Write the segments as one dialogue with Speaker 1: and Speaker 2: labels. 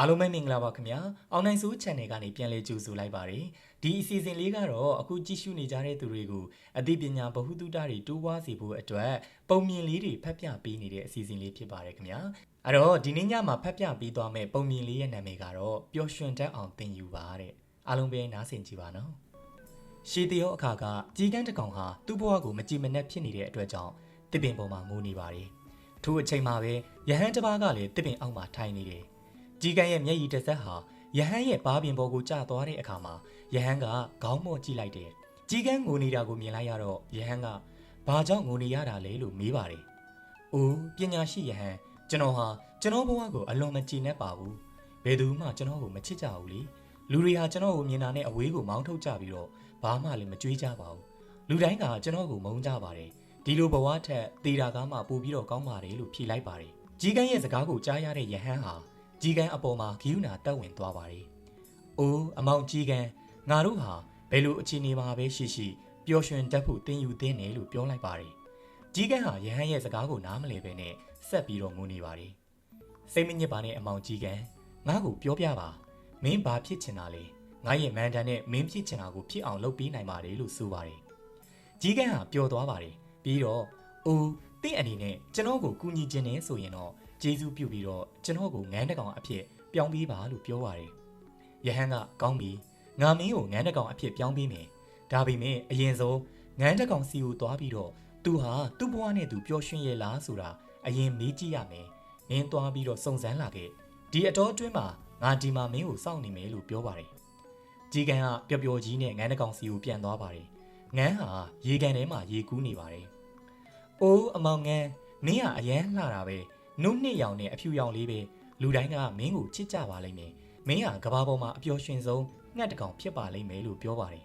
Speaker 1: အားလုံးပဲမင်္ဂလာပါခင်ဗျာအောင်နိုင်စိုး channel ကနေပြန်လည်ကြိုဆိုလိုက်ပါတယ်ဒီအစီအစဉ်လေးကတော့အခုကြည့်ရှုနေကြတဲ့သူတွေကိုအသိပညာဗဟုသုတတွေတိုးပွားစေဖို့အတွက်ပုံမြင်လေးတွေဖတ်ပြပေးနေတဲ့အစီအစဉ်လေးဖြစ်ပါတယ်ခင်ဗျာအဲ့တော့ဒီနေ့ညမှာဖတ်ပြပေးသွားမယ့်ပုံမြင်လေးရဲ့နာမည်ကတော့ပျော်ရွှင်တတ်အောင်သင်ယူပါတဲ့အားလုံးပဲနားဆင်ကြည့်ပါနော်ရှေးတရောအခါကကြီးကန်းတစ်ကောင်ဟာသူ့ဘဝကိုမကြည်မနှက်ဖြစ်နေတဲ့အတွက်ကြောင့်တစ်ပင်ပေါ်မှာငိုနေပါတယ်ထို့အချိန်မှာပဲယဟန်တစ်ပါးကလည်းတစ်ပင်အောက်မှာထိုင်နေတယ် ကြီးကန်းရဲ့မျက်ရည်တစ်စက်ဟာယဟန်ရဲ့ဘားပြင်ပေါ်ကိုကျသွားတဲ့အခါမှာယဟန်ကခေါင်းမော့ကြည့်လိုက်တယ်။ကြီးကန်းငိုနေတာကိုမြင်လိုက်ရတော့ယဟန်ကဘာကြောင့်ငိုနေရတာလဲလို့မေးပါတယ်။အိုးပညာရှိယဟန်ကျွန်တော်ဟာကျွန်တော်ဘဝကိုအလွန်မကြည်နဲ့ပါဘူး။ဘယ်သူမှကျွန်တော်ကိုမချစ်ကြဘူးလေ။လူတွေဟာကျွန်တော်ကိုမြင်တာနဲ့အဝေးကိုမောင်းထုတ်ကြပြီးတော့ဘာမှလည်းမကြွေးကြပါဘူး။လူတိုင်းကကျွန်တော်ကိုမုန်းကြပါတယ်။ဒီလိုဘဝထက်တေတာကားမှပိုပြီးတော့ကောင်းပါတယ်လို့ဖြေလိုက်ပါတယ်။ကြီးကန်းရဲ့စကားကိုကြားရတဲ့ယဟန်ဟာ ကြီးကန်းအပေါ်မှာဂိယူနာတက်ဝင်သွားပါတယ်။အိုးအမောင်ကြီးကန်းငါတို့ဟာဘယ်လိုအခြေအနေမှာပဲရှိရှိပျော်ရွှင်တတ်ဖို့တင်ယူသင့်တယ်လို့ပြောလိုက်ပါတယ်။ကြီးကန်းဟာယဟန်ရဲ့စကားကိုနားမလည်ပဲနဲ့ဆက်ပြီးတော့ငိုနေပါတယ်။စိတ်မညစ်ပါနဲ့အမောင်ကြီးကန်းငါ့ကိုပြောပြပါမင်းဘာဖြစ်ချင်တာလဲငါရဲ့မန်တန်နဲ့မင်းဖြစ်ချင်တာကိုဖြစ်အောင်လုပ်ပေးနိုင်ပါတယ်လို့ဆိုပါတယ်။ကြီးကန်းဟာပျော်သွားပါတယ်ပြီးတော့အိုးတင့်အနေနဲ့ကျွန်တော်ကိုကူညီခြင်းနဲ့ဆိုရင်တော့ ကျေးဇူးပြုပြီးတော့ကျွန်တော်ကိုငန်းတကောင်အဖြစ်ပြောင်းပေးပါလို့ပြောပါတယ်။ယဟန်ကကောင်းပြီငါမင်းကိုငန်းတကောင်အဖြစ်ပြောင်းပေးမယ်။ဒါပေမဲ့အရင်ဆုံးငန်းတကောင်စီကိုသွားပြီးတော့သူဟာသူ့ဘဝနဲ့သူပျော်ရွှင်ရဲ့လားဆိုတာအရင်မေးကြည့်ရမယ်။မင်းသွားပြီးတော့စုံစမ်းလာခဲ့။ဒီအတော်အတွင်းမှာငါဒီမှာမင်းကိုစောင့်နေမယ်လို့ပြောပါတယ်။ကြီးကန်ကပျော်ပျော်ကြီးနဲ့ငန်းတကောင်စီကိုပြန်သွားပါတယ်။ငန်းဟာရေကန်ထဲမှာရေကူးနေပါတယ်။အိုးအမောင်ငန်းမင်းကအရန်လှတာပဲ။ နုနှစ်ရောင်နဲ့အဖြူရောင်လေးပဲလူတိုင်းကမင်းကိုချစ်ကြပါလိမ့်မယ်မင်းဟာကဘာပေါ်မှာအပျော်ရွှင်ဆုံးငှက်တကောင်ဖြစ်ပါလိမ့်မယ်လို့ပြောပါတယ်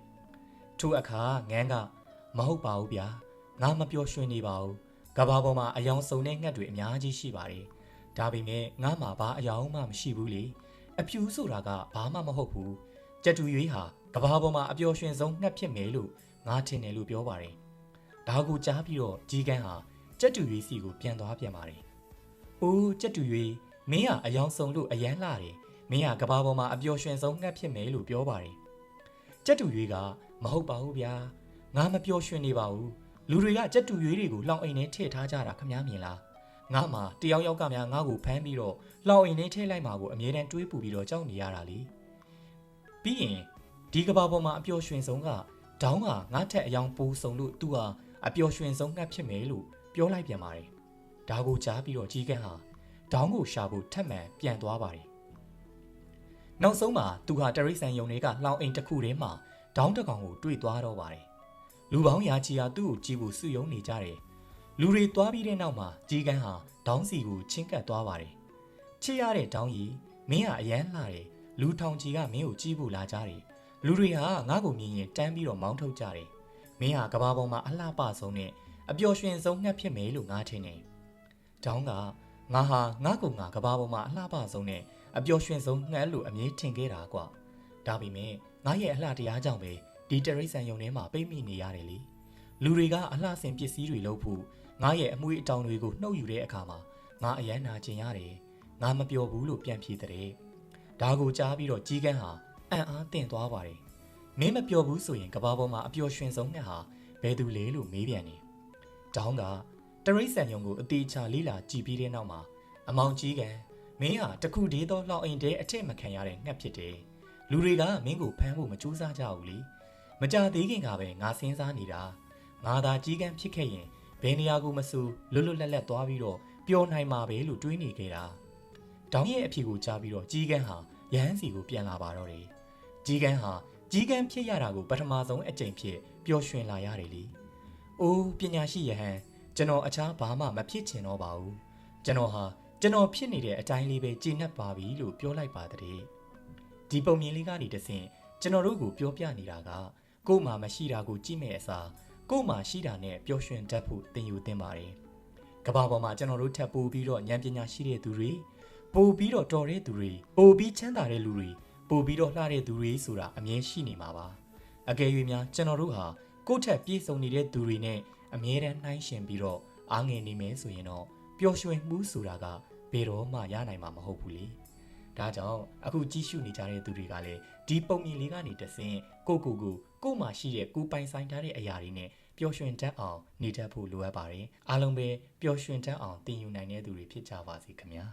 Speaker 1: ထို့အခါငန်းကမဟုတ်ပါဘူးဗျာငါမပျော်ရွှင်နေပါဘူးကဘာပေါ်မှာအယောင်စုံတဲ့ငှက်တွေအများကြီးရှိပါတယ်ဒါပေမဲ့ငါမှာဘာအယောင်မှမရှိဘူးလေအဖြူဆိုတာကဘာမှမဟုတ်ဘူးကြက်တူရွေးဟာကဘာပေါ်မှာအပျော်ရွှင်ဆုံးငှက်ဖြစ်မယ်လို့ငါထင်တယ်လို့ပြောပါတယ်ဒါကိုကြားပြီးတော့ကြီးကန်းဟာကြက်တူရွေးစီကိုပြန်သွားပြန်ပါတယ်။ အိုးကြက်တူ၍မင်းကအယောင်စုံလို့အရန်လှတယ်။မင်းကကဘာပေါ်မှာအပျော်ရွှင်ဆုံးငှက်ဖြစ်မယ်လို့ပြောပါတယ်။ကြက်တူ၍ကမဟုတ်ပါဘူးဗျာ။ငါမပျော်ရွှင်နေပါဘူး။လူတွေကကြက်တူ၍တွေကိုလောင်အိမ်ထဲထည့်ထားကြတာခမားမြင်လား။ငါမှတယောက်ယောက်ကများငါ့ကိုဖမ်းပြီးတော့လောင်အိမ်ထဲထည့်လိုက်မှာကိုအမြဲတမ်းတွေးပူပြီးတော့ကြောက်နေရတာလေ။ပြီးရင်ဒီကဘာပေါ်မှာအပျော်ရွှင်ဆုံးကဒေါင်းကငါထက်အယောင်ပိုစုံလို့သူဟာအပျော်ရွှင်ဆုံးငှက်ဖြစ်မယ်လို့ပြောလိုက်ပြန်ပါတယ်။ ဒါကိုကြားပြီးတော့ကြီးကန်းဟာဒေါင်းကိုရှာဖို့ထပ်မံပြန်သွားပါတယ်။နောက်ဆုံးမှာသူဟာတရိတ်ဆန်ယုံတွေကလောင်အိမ်တစ်ခုထဲမှာဒေါင်းတစ်ကောင်ကိုတွေ့သွားတော့ပါတယ်။လူပေါင်းရာချီဟာသူ့ကိုကြည့်ဖို့စုယုံနေကြတယ်။လူတွေသွားပြီးတဲ့နောက်မှာကြီးကန်းဟာဒေါင်းစီကိုချင်းကပ်သွားပါတယ်။ချစ်ရတဲ့ဒေါင်းကြီးမင်းဟာအရန်လှတယ်။လူထောင်ချီကမင်းကိုကြည့်ဖို့လာကြတယ်။လူတွေဟာငါ့ကိုမြင်ရင်တန်းပြီးတော့မောင်းထုတ်ကြတယ်။မင်းဟာကဘာပေါ်မှာအလှပဆုံးနဲ့အပျော်ရွှင်ဆုံးငှက်ဖြစ်မယ်လို့ငါထင်တယ်။ ဒေါင်းကငါဟာငါ့ကိုငါကဘာပေါ်မှာအလှပဆုံးနဲ့အပျော်ရွှင်ဆုံးငှက်လို့အမြဲထင်ခဲ့တာကွာဒါပေမဲ့ငါရဲ့အလှတရားကြောင့်ပဲဒီတရိတ်ဆန်ယုံထဲမှာပိတ်မိနေရတယ်လေလူတွေကအလှဆင်ပစ္စည်းတွေလုပ်ဖို့ငါရဲ့အမွေအတောင်တွေကိုနှုတ်ယူတဲ့အခါမှာငါအယမ်းနာကျင်ရတယ်ငါမပျော်ဘူးလို့ပြန်ဖြေတဲ့ဒါကိုကြားပြီးတော့ကြီးကန်းဟာအံ့အားသင့်သွားပါတယ်မင်းမပျော်ဘူးဆိုရင်ကဘာပေါ်မှာအပျော်ရွှင်ဆုံးငှက်ဟာဘယ်သူလဲလို့မေးပြန်တယ်ဒေါင်းက တရိတ်ဆန်ယုံကိုအသေးချာလေးလာကြည့်ပြီးတဲ့နောက်မှာအမောင်ကြီးကမင်းဟာတခုတည်းသောလောက်အိမ်တဲအထက်မခံရတဲ့ငှက်ဖြစ်တယ်။လူတွေကမင်းကိုဖမ်းဖို့မကြိုးစားကြဘူးလေ။မကြသေးခင်ကပဲငါစဉ်းစားနေတာ။ငါသာကြီးကန်းဖြစ်ခဲ့ရင်ဘယ်နေရာကိုမဆိုလွတ်လွတ်လပ်လပ်သွားပြီးတော့ပျော်နိုင်မှာပဲလို့တွေးနေခဲ့တာ။ဒေါင်းရဲ့အဖြေကိုကြားပြီးတော့ကြီးကန်းဟာရဟန်းစီကိုပြန်လာပါတော့တယ်။ကြီးကန်းဟာကြီးကန်းဖြစ်ရတာကိုပထမဆုံးအကြိမ်ဖြစ်ပျော်ရွှင်လာရတယ်လေ။အိုးပညာရှိယဟန် ကျွန်တော်အခြားဘာမှမဖြစ်ချင်တော့ပါဘူးကျွန်တော်ဟာကျွန်တော်ဖြစ်နေတဲ့အတိုင်းလေးပဲကြည်နှက်ပါပြီလို့ပြောလိုက်ပါတဲ့ဒီပုံမြင်လေးကနေတဆင့်ကျွန်တော်တို့ကိုပြောပြနေတာကကို့မှာမရှိတာကိုကြည့်မဲ့အစားကို့မှာရှိတာနဲ့ပျော်ရွှင်တတ်ဖို့သင်ယူသင်ပါတယ်ကဘာပေါ်မှာကျွန်တော်တို့ထပ်ပို့ပြီးတော့ဉာဏ်ပညာရှိတဲ့သူတွေပို့ပြီးတော့တော်တဲ့သူတွေပို့ပြီးချမ်းသာတဲ့လူတွေပို့ပြီးတော့လှတဲ့သူတွေဆိုတာအမြဲရှိနေမှာပါအကယ်၍များကျွန်တော်တို့ဟာကိုယ့်ထက်ပြည့်စုံနေတဲ့သူတွေနဲ့ အမြဲတမ်းနှိုင်းယှဉ်ပြီးတော့အားငယ်နေမယ်ဆိုရင်တော့ပျော်ရွှင်မှုဆိုတာကဘယ်တော့မှရနိုင်မှာမဟုတ်ဘူးလေဒါကြောင့်အခုကြည့်ရှုနေကြတဲ့သူတွေကလည်းဒီပုံမြင်လေးကနေတဆင့်ကိုကိုကိုကိုမှရှိတဲ့ကိုပိုင်ဆိုင်ထားတဲ့အရာတွေနဲ့ပျော်ရွှင်တတ်အောင်နေတတ်ဖို့လိုအပ်ပါတယ်အားလုံးပဲပျော်ရွှင်တတ်အောင်သင်ယူနိုင်တဲ့သူတွေဖြစ်ကြပါစေခင်ဗျာ